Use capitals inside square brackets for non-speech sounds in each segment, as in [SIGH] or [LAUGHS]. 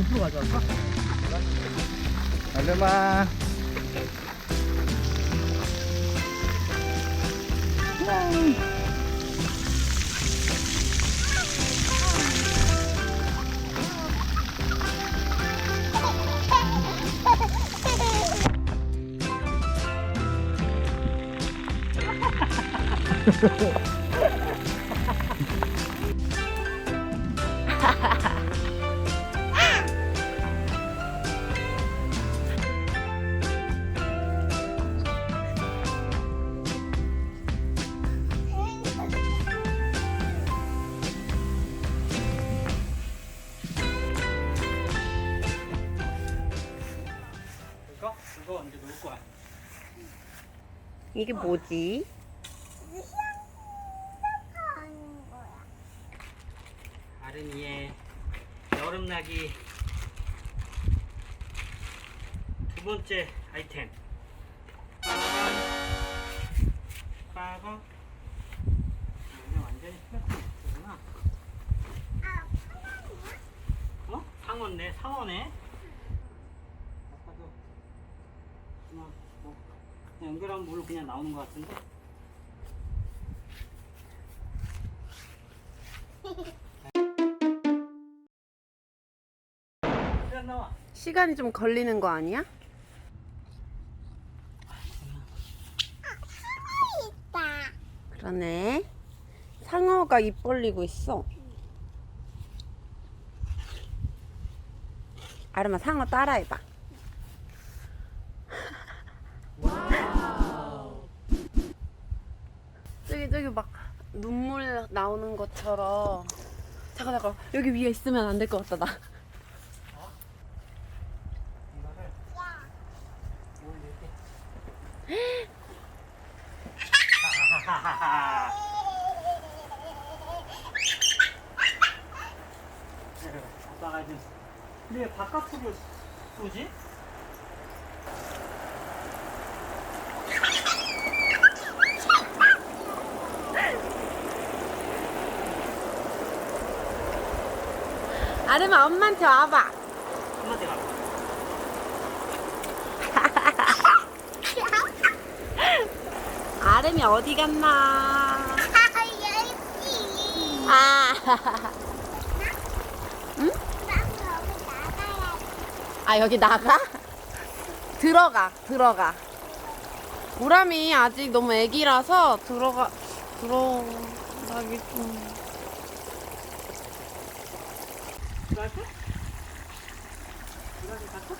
고프로 가져갈까? 아름아. 이거? 언제 놓을 거야? 이게 뭐지? 아름이의 여름나기 두 번째 아이템 이거 완전히 플라스틱이구나 어? 상어네 상어네 아까도 그냥 뭐 그냥 연결하면 물 그냥 나오는 것 같은데 시간이 좀 걸리는 거 아니야? 그러네. 상어가 입 벌리고 있어. 아름아 상어 따라해봐. 저기 저기 막 눈물 나오는 것처럼. 잠깐 잠깐. 여기 위에 있으면 안 될 것 같다 나. 아빠가 좀 근데 왜 바깥으로 쏘지? 아름아 엄마한테 와봐. 엄마한테 가. [LAUGHS] 아름이 어디 갔나? 아. [LAUGHS] 응? 아 여기 나가? 들어가 들어가. 우람이 아직 너무 애기라서 들어가 들어가기 좀. 갈까? 이거 갈까?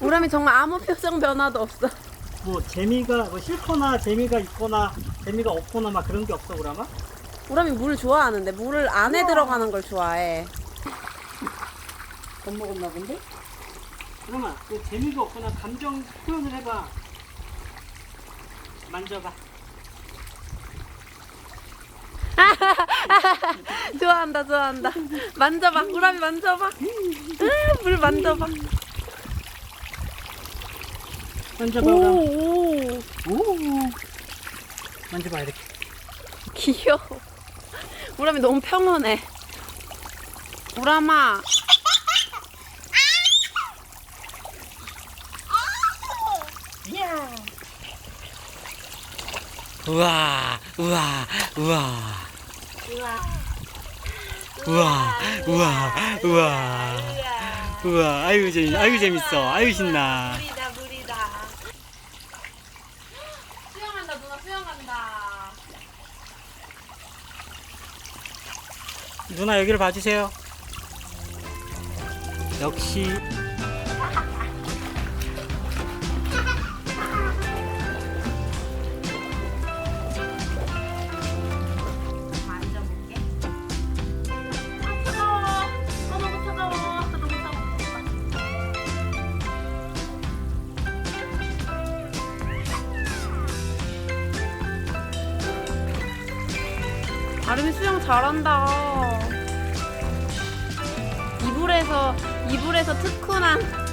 우람이 정말 아무 표정 변화도 없어. 뭐 재미가 뭐 싫거나 재미가 있거나 재미가 없거나 막 그런 게 없어 그러면? 우람이 물을 좋아하는데 물을 안에 들어가는 걸 좋아해. 못 먹었나 본데? 그러면 그 재미가 없거나 감정 표현을 해봐. 만져봐. [LAUGHS] 좋아한다, 좋아한다. 만져봐, 우람이 만져봐. 으, 물 만져봐. 만져봐. 오. 오, 오. 만져봐 이렇게. 귀여워. 우람이 너무 평온해. 우람아, 우와, 우와, 우와. 우와, 우와, 우와. 우와, 아유 재밌, 아유 재밌어, 아유 신나. 물이다, 물이다. 수영한다, 누나 수영한다. 누나 여기를 봐주세요. 역시 아름이 수영 잘한다. 이불에서 이불에서 특훈한